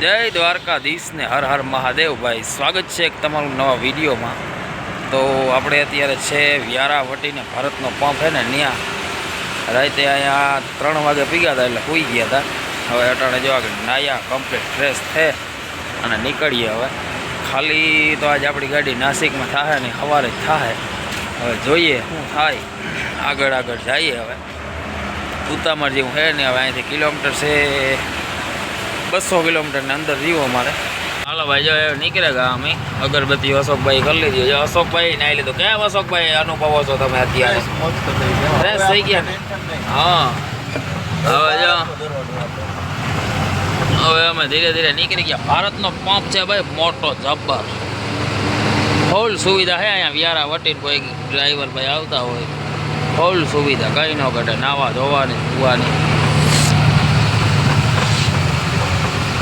જય દ્વારકાધીશ ને હર હર મહાદેવ ભાઈ સ્વાગત છે એક તમારું નવા વિડીયોમાં. તો આપણે અત્યારે છે વ્યારા વટીને ભારતનો પંપ છે ને ત્યાં રાતે અહીંયા ત્રણ વાગે પીગ્યા હતા એટલે સૂઈ ગયા હતા. હવે અટાણે જોવા કે નાયા કમ્પ્લીટ ફ્રેશ થે અને નીકળીએ હવે. ખાલી તો આજે આપણી ગાડી નાસિકમાં થાય ને સવારે જ થાય હવે જોઈએ શું થાય. આગળ આગળ જઈએ હવે. ઉતામર જેવું છે ને હવે અહીંથી કિલોમીટર છે બસો કિલોમીટરની અંદર જીવો અમારે. હાલો ભાઈ, જો એ નીકળે ગયા અમે. અગરબત્તી અશોકભાઈ કરી લીધી. જો અશોકભાઈ નાઈ લીધું કેમ અશોકભાઈ અનુભવો છો તમે અત્યારે? ફ્રેશ થઈ ગયા ને? હા. હવે જો, હવે અમે ધીરે ધીરે નીકળી ગયા. ભારતનો પંપ છે ભાઈ, મોટો જબ્બર. ફૂલ સુવિધા છે અહીંયા. વ્યારા વટીને કોઈ ડ્રાઈવર ભાઈ આવતા હોય. ફૂલ સુવિધા. કંઈ ન ઘટે. નાવા ધોવાની ધોવાની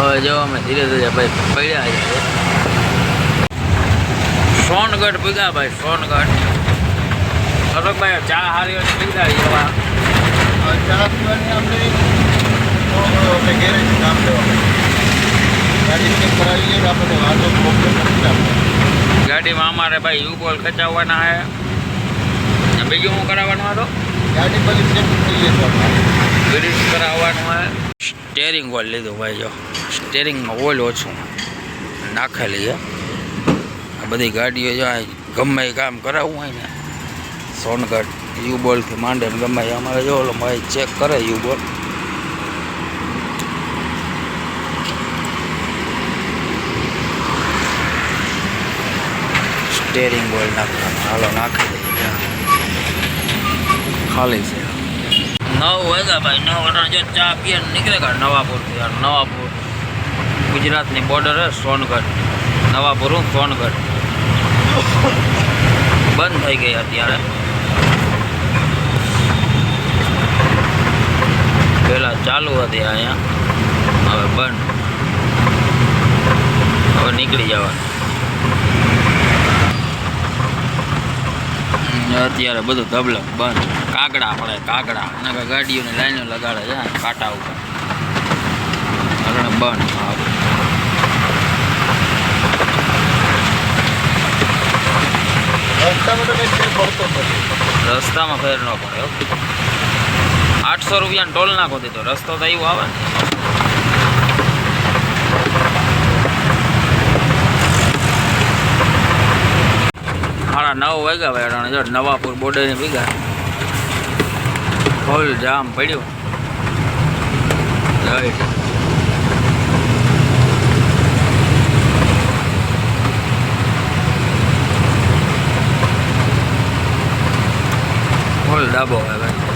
હવે જો અમે ધીરે ધીરે ભાઈ પડ્યા છે. સોનગઢ પીગા ભાઈ સોનગઢ. ભાઈ ચા હારી પીધા એવા. ચા પીવાની આપણે ગેરેજ કામ લેવાનું ગાડીમાં અમારે ભાઈ યુબોલ ખચાવવાના ને બીજું હું કરાવવાનું હતો ગાડી પછી ચેક ગ્રીસ કરાવવાનું છે સ્ટેરિંગ ઓઇલ લીધું ભાઈ જો. સ્ટેરિંગમાં ઓઇલ ઓછું નાખેલી છે. આ બધી ગાડીઓ જો ગમે કામ કરાવવું હોય ને, સોનગઢ યુ બોલથી માંડે ને ગમે અમારે જો ઓલો ભાઈ ચેક કરે યુ બોલ સ્ટેરિંગ ઓઇલ નાખવાનું, હાલો, નાખી દઈએ. ખાલી છે. નવ વાગ્યા ભાઈ નવ અઢાર જો ચા પીએ ને નીકળે કા નવાપુરથી યાર નવાપુર ગુજરાતની બોર્ડર હે સોનગઢ નવાપુર હું સોનગઢ બંધ થઈ ગઈ અત્યારે પહેલાં ચાલુ હતી અહીંયા હવે બંધ હવે નીકળી જવાનું અત્યારે બધું ધબલક બંધ. કાગડા પડે, કાગડા. અને ગાડીઓની લાઈનો લગાડે છે કાંટા ઉપર. બંધ હા. રસ્તામાં ફેર ન પડે આઠસો રૂપિયાનો ટોલ નાખો દીધો રસ્તો તો એવું આવે ને. સાડા નવ વાગ્યા ભાઈ જો નવાપુર બોર્ડરની ભીગા. ફૂલ જામ પડ્યું. ફૂલ ડાબો હોય ભાઈ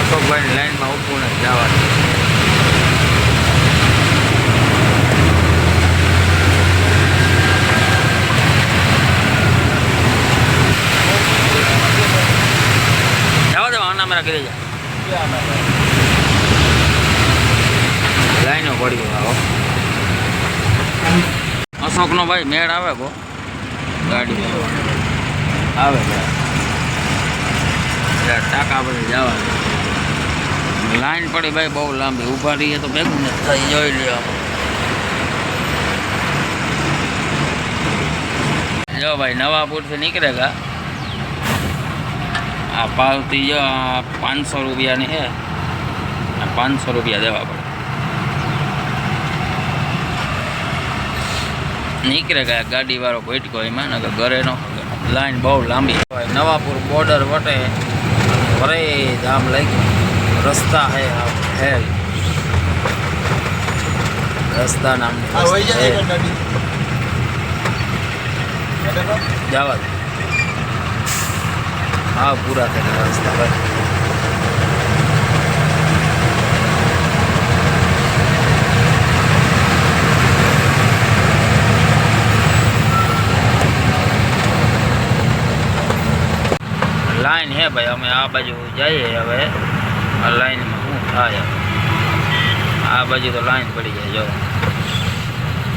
અશોકભાઈની લાઈનમાં ઊભું નથી જવાનું જવા દો આના મારા કરી જા લાઈનો પડી આવો અશોકનો ભાઈ મેળ આવે બહુ. ગાડી. આવે એટલે ટાંકા બધી જવા લાઈન પડી ભાઈ બહુ લાંબી. ઊભા રહીએ તો ભેગું નથી થાય જોઈ લ્યો. જો ભાઈ નવાપુરથી નીકળે ગા. આ પાવતી જો આ પાંચસો રૂપિયાની છે. આ પાંચસો રૂપિયા દેવા પડે. નીકળે ગયા ગાડીવાળો ભટકો એમાં ને ઘરે નો લાઈન બહુ લાંબી હોય. નવાપુર બોર્ડર વટે ભરે જામ લઈ રસ્તા હે હે. રસ્તા નામ આ હોય જાય ગાડી. જવા હા પૂરા થયેલા રસ્તા ભાઈ લાઈન હે ભાઈ અમે આ બાજુ જઈએ હવે આ લાઈનમાં શું થાય આ બાજુ તો લાઈન પડી જાય જો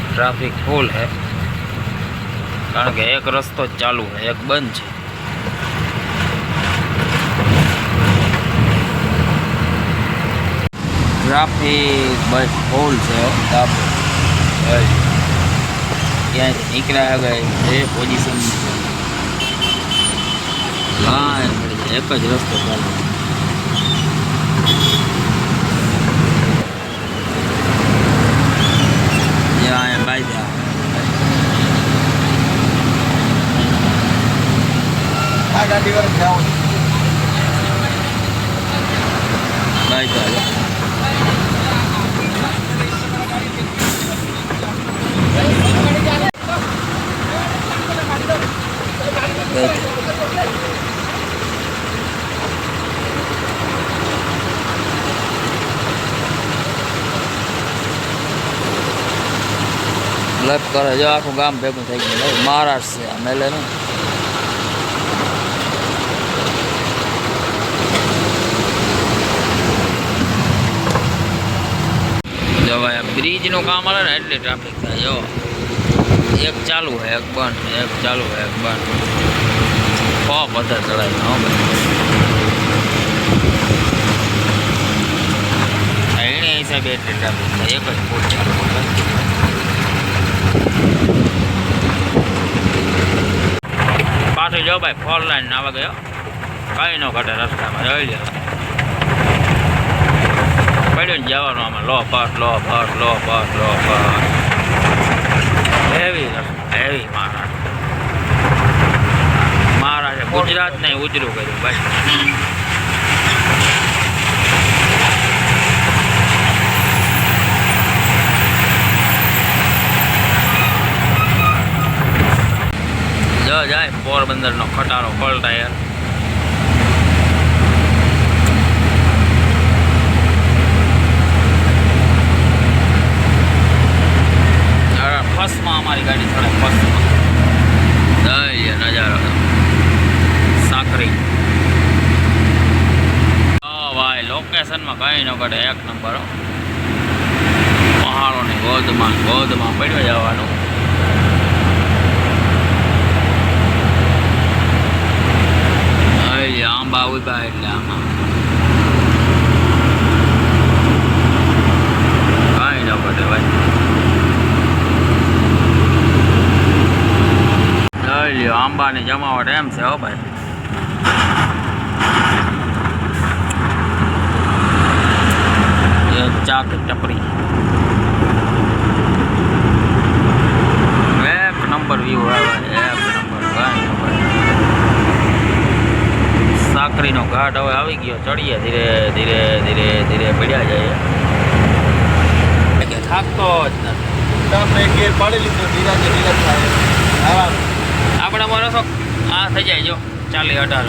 ટ્રાફિક ફૂલ હે કારણ કે એક રસ્તો જ ચાલુ છે એક બંધ છે ટ્રાફિક બસ ફૂલ છે ક્યાંય નીકળ્યા ગયા એ પોઝિશન લાઈન મળી જાય. એક જ રસ્તો ચાલે જ્યાં અહીંયા બાઈ જા આ ગાડી વાળા જાઓ બાઈ જા લપ કરે, જો આખું ગામ ભેગું થઈ ગયું. મહારાષ્ટ્ર છે આ મેલે ને જો બ્રિજનું કામ આવે ને, એટલે ટ્રાફિક થાય. જો, એક ચાલુ હોય, એક બંધ, એક ચાલુ હોય, એક બંધ. સો પથ્થર ચડાવી હો ભાઈ. એને હિસાબે એટલે ટ્રાફિક થાય. એક જ ફૂટ ચાલુ પાછું જો ભાઈ ફોર લાઈન ના ગયો. કઈ ન ઘટે રસ્તામાં જોઈ લે પડ્યું ને જવાનું આમાં, લો પર લો પર લો પર લો પર હેવી હેવી મહારાષ્ટ્ર મહારાષ્ટ્ર ગુજરાત ને ઉજરું કર્યું ભાઈ. જાય પોરબંદર નો ખટારો ફળ ટાયર ફર્સ્ટમાં અમારી ગાડી ચડે ફર્સ્ટમાં નજારો. સાંકરી. ભાઈ લોકેશનમાં કંઈ ન ઘટે એક નંબર પહાડોની ગોદમાં ગોદમાં પડ્યો જવાનું. આમાં. કાંઈ ન ઘટે ભાઈ. લઈ લ્યો, આંબાની જમાવટ એમ છે હો ભાઈ. ચાક ટપરી. એક નંબર વ્યૂ આવે એક નંબર, કાંઈ નંબર સાકરીનો ઘાટ હવે આવી ગયો. ચડીએ ધીરે ધીરે ધીરે ધીરે પડ્યા જઈએ. થાકતો જ નથી. ગેર પાડી લીધો ધીરાજે ધીરાજ થાય. આપણે મારો શોખ. આ થઈ જાય જો. ચાલી અઢાર.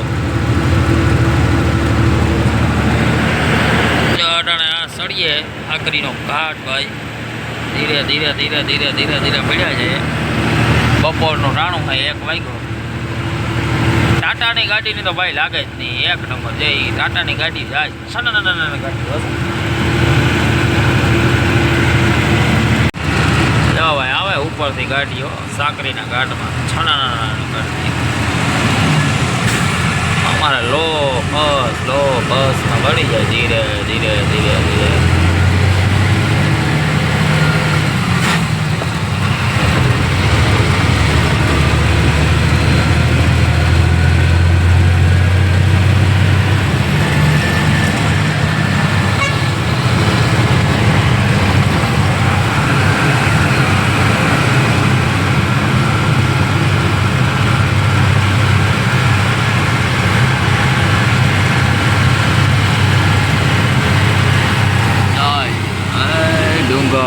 જો અટાણે આ સળીએ. આકરીનો ઘાટ ભાઈ. ધીરે ધીરે ધીરે ધીરે ધીરે ધીરે પડ્યા છે બપોરનું રાણું ભાઈ એક વાગ્યો. ટાટાની ગાડીની તો ભાઈ લાગે જ નહીં. એક નંબર જે ટાટાની ગાડી જાય. નાના ગાડી. જો ભાઈ, આવે ઉપરથી ગાડીઓ, સાકરીના ઘાટમાં છના નાના ગાડી. અમારે લો બસ, લો બસમાં વળી જાય ધીરે ધીરે ધીરે ધીરે જાય એ ડુંગર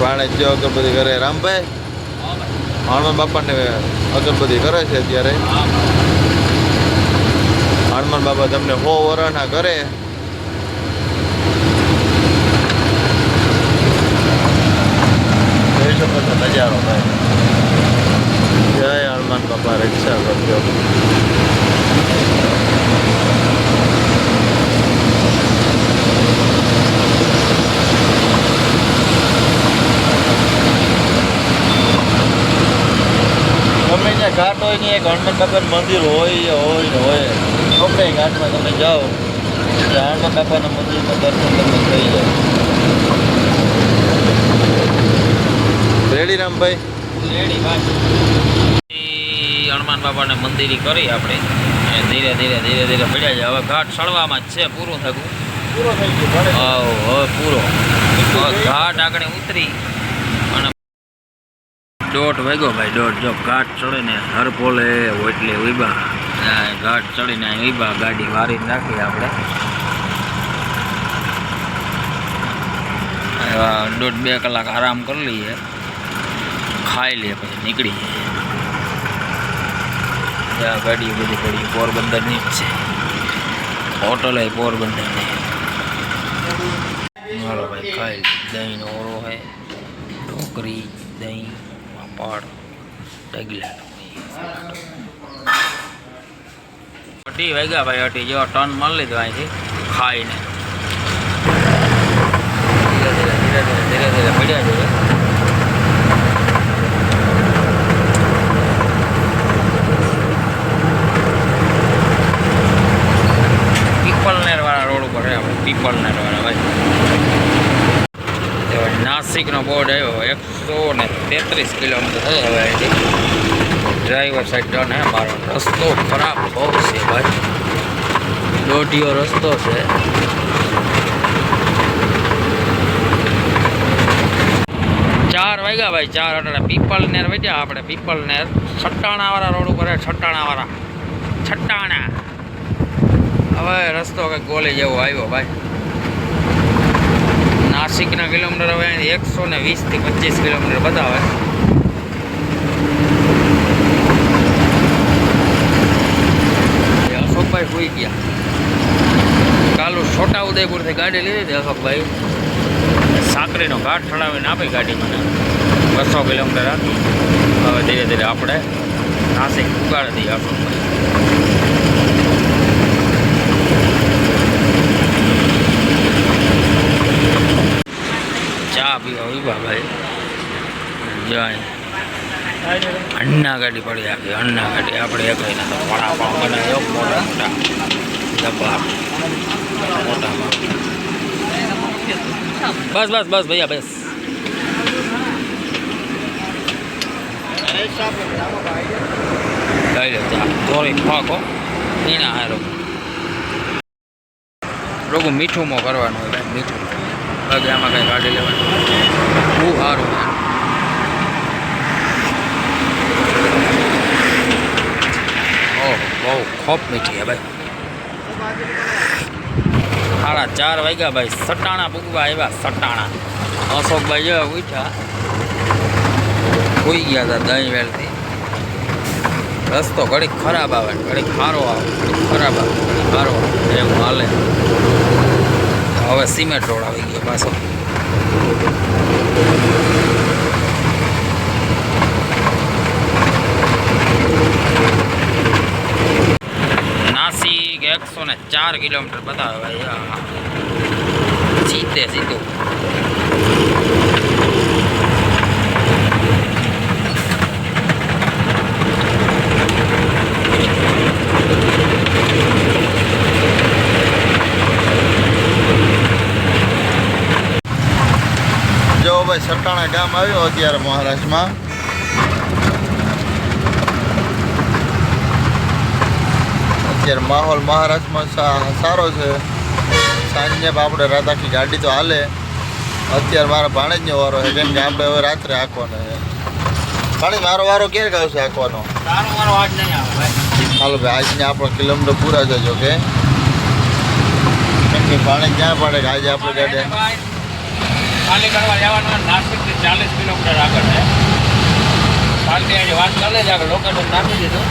પાણે જો અગરબત્તી કરે રામભાઈ? હનુમાન બાપાને અગરબત્તી કરે છે અત્યારે. હનુમાન બાપા તમને હો વરાના કરે. જોઈ શકો નજારો ભાઈ. જય હનુમાન બાપા, રક્ષા કરજો. એક હનુમાન બાપાનું મંદિર હોય હોય ને હોય. ચોકડી ઘાટમાં તમે જાઓ એટલે હનુમાન બાપાના મંદિરમાં દર્શન તમને થઈ જાય. રેડી રામભાઈ ઈ હનુમાન બાપાને મંદિરી કરી આપણે. અને ધીરે ધીરે ધીરે ધીરે પડ્યા છે. હવે ઘાટ સળવામાં જ છે પૂરું થયું. પૂરો થઈ ગયો પૂરો. ઘાટ આગળ ઉતરી. દોઢ વાગ્યો ભાઈ, દોઢ. જો ઘાટ ચડીને હર પોલે એટલે ઊભા આ ઘાટ ચડીને અહીં ઊભા ગાડી વારીને રાખી આપણે. એવા દોઢ બે કલાક આરામ કરી લઈએ. ખાઈ લઈએ પછી નીકળી જઈએ. ત્યાં ગાડી બધી પડી પોરબંદરની જ છે. હોટલ એ પોરબંદરની હાલો ભાઈ, ખાઈ લે. દહીંનો ઓરો હે. ઢોકરી, દહીં. ડગલા અઢી વાગ્યા ભાઈ, અઢી. જેવા ટન મળી લીધો અહીંથી. ખાઈને. ધીરે ધીરે ધીરે ધીરે પડ્યા જોઈએ પીપલનેર વાળા રોડ ઉપર છે આપણે પીપલનેર વાળા ભાઈ તો નાસિકનો બોર્ડ આવ્યો એકસો ને તેત્રીસ કિલોમીટર થયો હવે અહીંથી. ડ્રાઈવર સાઈડ ડન હે મારો. રસ્તો ખરાબ બહુ છે ભાઈ. દોઢિયો રસ્તો છે. ચાર વાગ્યા ભાઈ, ચાર અટાણે પીપલ નેર વેચ્યા આપણે. પીપલ નેર. છટ્ટાણાવાળા રોડ ઉપર છટ્ટાણાવાળા છટ્ટાણા છટ્ટાણા હવે રસ્તો કંઈક ગોલી જેવો આવ્યો ભાઈ. નાસિકના કિલોમીટર હવે એકસો ને વીસથી પચીસ કિલોમીટર બતાવે. અશોકભાઈ સુઈ ગયા. કાલુ છોટા ઉદયપુરથી ગાડી લીધી હતી અશોકભાઈ. સાંકરીનો ઘાટ ઠડાવીને આપી ગાડી મને. બસો કિલોમીટર આપી હવે ધીરે ધીરે આપણે નાસિક ઉગાડી દઈએ અશોકભાઈ. પીવા ઊભા ભાઈ જાય. અન્ના ગાડી પડી આપી અન્ના ગાડી આપણે એક તો બનાવ્યો મોટા મોટા. ડબ્બા મોટા બસ બસ બસ, ભૈયા, બસ. એના હારો. લોકો મીઠું મો કરવાનું હોય મીઠું બાકી આમાં કંઈ કાઢી લેવાનું બહુ સારું છે ઓહ બહુ ખોપ મીઠી હે ભાઈ સાડા ચાર વાગ્યા ભાઈ સટાણા પૂગવા આવ્યા સટાણા અશોકભાઈ જેવા ઉઠ્યા હોઈ ગયા હતા દહીં વેલથી રસ્તો ઘડીક ખરાબ આવે ઘડીક સારો આવે ઘડીક ખરાબ આવે ઘડીક સારો આવે એમ હાલે હવે સિમેન્ટ રોડ આવી ગયો પાછો. નાસિક એકસો ને ચાર કિલોમીટર બતાવે ભાઈ સીધે સીધું ભાઈ સટાણા ગામ આવ્યો અત્યારે મહારાષ્ટ્રમાં અત્યારે માહોલ મહારાષ્ટ્રમાં સારો છે. સાંજે આપણે રાત આખી ગાડી તો હાલે. અત્યારે મારા ભાણેજનો વારો છે કેમ કે આપણે હવે રાત્રે આંકવાનો છે. ભાણેજ મારો વારો ક્યારે આવશે આંકવાનો ભાઈ. હાલો ભાઈ આજને આપણો કિલોમીટર પૂરા જજો કે કેમ કે ભાણેજ ક્યાં પડે આજે આપણે ગાડી ખાલી કરવા જવાનું નાસિકથી ચાલીસ કિલોમીટર આગળ છે. આજે વાત ચાલે છે, આગળ લોકેશન નાખી દીધું.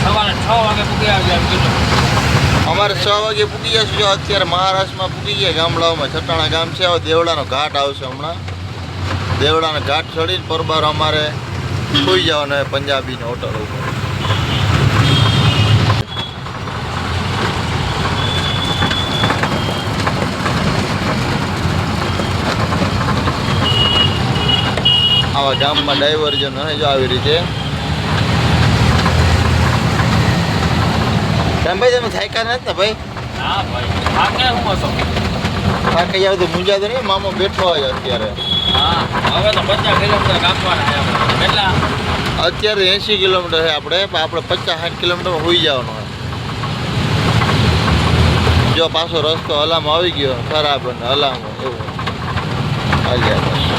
સવારે છ વાગે પૂગી આવી એમ કીધું. અમારે છ વાગે પૂગી જશું, જો અત્યારે મહારાષ્ટ્રમાં પૂગી ગયા ગામડાઓમાં. છટાણા ગામ છે, હવે દેવડાનો ઘાટ આવશે હમણાં. દેવડાનો ઘાટ ચડીને પરબાર અમારે સુઈ જવાનું પંજાબીની હોટલ ઉપર. આવા ગામમાં ડાયવર્ઝન હોય જો આવી રીતે. ભાઈ તમે થાયકા નથી ને ભાઈ? થાકી જાવ તો મુંજાતો નહીં મામો બેઠો હોય અત્યારે. હા હવે તો પચાસ કિલોમીટર કાપવાના છે આપણે. કેટલા? અત્યારે એસી કિલોમીટર છે આપણે આપણે પચાસ સાઠ કિલોમીટર હોઈ જવાનું હોય જો પાછો રસ્તો હલામ આવી ગયો ખરાબ અને હલામ એવું. હાલ્યા.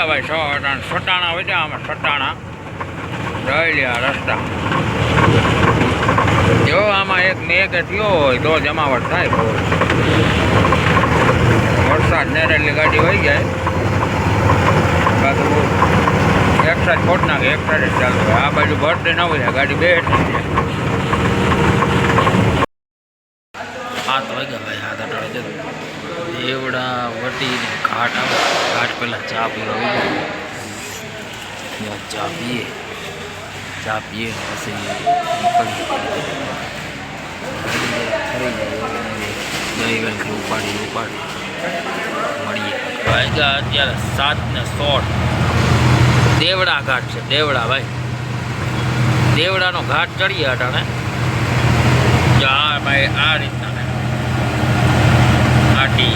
છ વાગ્યા ભાઈ છ અટાણા સટાણા વાગ્યા અમે સટાણા રહી લ્યા રસ્તા. જો આમાં એક મેં કે થયો હોય તો જમાવટ થાય બહુ. વરસાદ નેરેલી ગાડી વહી જાય. બાકી બહુ. એક સાઈડ ખોટ નાખે, એક સાઈડ જ ચાલુ હોય. આ બાજુ ભરતી ન હોય ગાડી બે હાથ વાગ્યા ભાઈ હાથ અટાડે જતું દેવડા વટી ને ઘાટ આવે ઘાટ પહેલાં ચા પીવા આવી જાય ચા પીએ ચા પીએ પછી નીકળીએ ગઈકાલથી ઉપાડી ઉપાડી મળીએ વાગ્યા અત્યારે સાત ને સોળ દેવડા ઘાટ છે દેવડા ભાઈ. દેવડાનો ઘાટ ચડીએ અટાણે આ ભાઈ, આ રીતના. આટી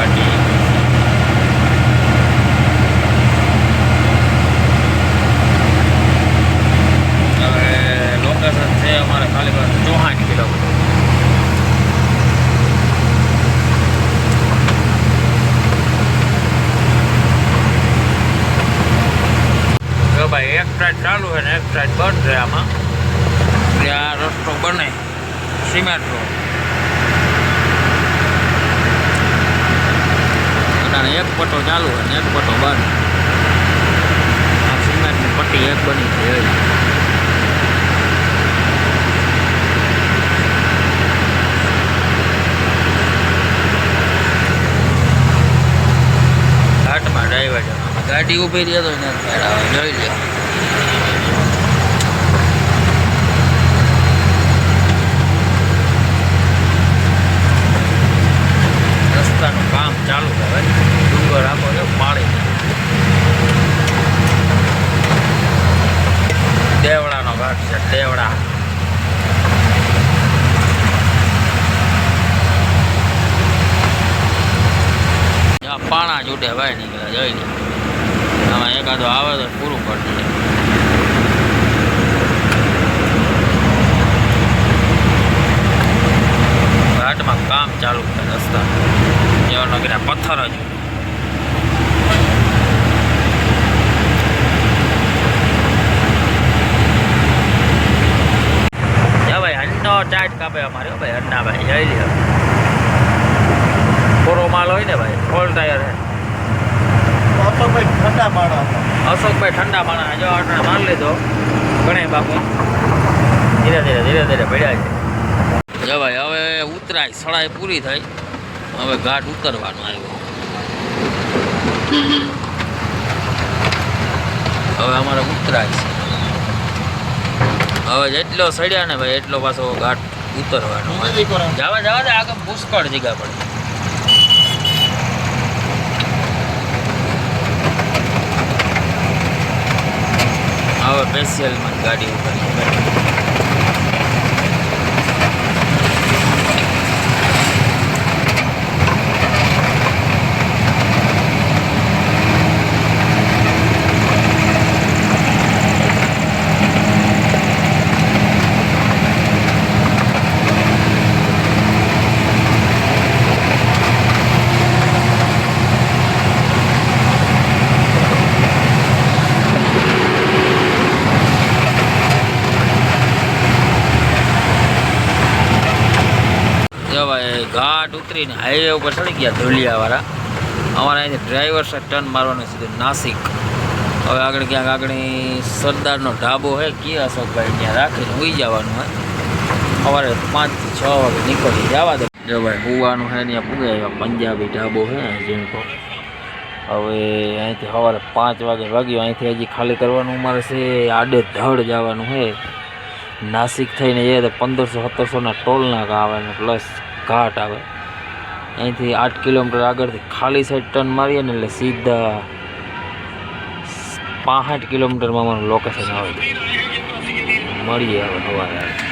આટી હવે અમારે ખાલી ચોહાઠ કિલોમીટર ભાઈ, એક સાઈડ ચાલુ છે ને એક સાઈડ બંધ છે આમાં. આ રસ્તો બને સિમેન્ટ રોડ એક પટ્ટો ચાલુ હોય ને એક પટ્ટો બંધ. આ સિમેન્ટની પટ્ટી એક બની છે ગાડી ઊભી રહી તો એને જોઈ લે. રસ્તાનું કામ ચાલુ ભાઈ ડુંગર આખો છે પાણી દેવડાનો ઘાટ છે દેવડા પાણા છૂટે ભાઈ નીકળે, જોઈ લે. આમાં એકાદો આવે તો પૂરું કરી દે ઘાટમાં કામ ચાલુ છે રસ્તા. જેવા નગરા પથ્થર જ. જા ભાઈ હન્નો ચાટ કાપે અમારે ભાઈ અન્નાભાઈ જઈ લે. પૂરો માલ હોય ને ભાઈ ફોલ ટાયર હે અશોકભાઈ ઠંડા માણા અશોકભાઈ ઠંડા માણા જો અટાણે માલ લીધો ગણાય બાપુ. ધીરે ધીરે ધીરે ધીરે પડ્યા છે. જો ભાઈ હવે ઉતરાય સળાઈ પૂરી થઈ. હવે ઘાટ ઉતરવાનો આવ્યો. હવે અમારે ઉતરાય છે. હવે જેટલો સડ્યા ને ભાઈ એટલો પાછો ઘાટ ઉતરવાનો. જવા જવા દે આગળ પુષ્કળ જગ્યા પડે. હવે સ્પેશિયલમાં ગાડી ઉતરી જો ભાઈ ઘાટ ઉતરીને હાઈવે ઉપર ચડી ગયા ધોલિયાવાળા. અમારે અહીંથી ડ્રાઈવર છે ટર્ન મારવાનું સીધું નાસિક. હવે આગળ ક્યાંક આગળ સરદારનો ઢાબો હોય કે અશોકભાઈ ત્યાં રાખીને ઉઈ જવાનું હોય સવારે પાંચથી છ વાગે નીકળી જવા દે. જો ભાઈ હુવાનું છે ત્યાં પૂગે આવ્યા પંજાબી ઢાબો છે જીણકો હવે અહીંથી સવારે પાંચ વાગે વાગ્યો, અહીંથી હજી ખાલી કરવાનું અમારે છે આડે ધડ જવાનું છે નાસિક થઈને તો પંદરસો, સત્તરસોના ટોલ નાકા આવે ને પ્લસ ઘાટ આવે. અહીંથી આઠ કિલોમીટર આગળથી ખાલી સાઈડ ટર્ન મારીએ ને એટલે સીધા પાંસઠ કિલોમીટરમાં અમારું લોકેશન આવે. મળીએ હવે સવારે.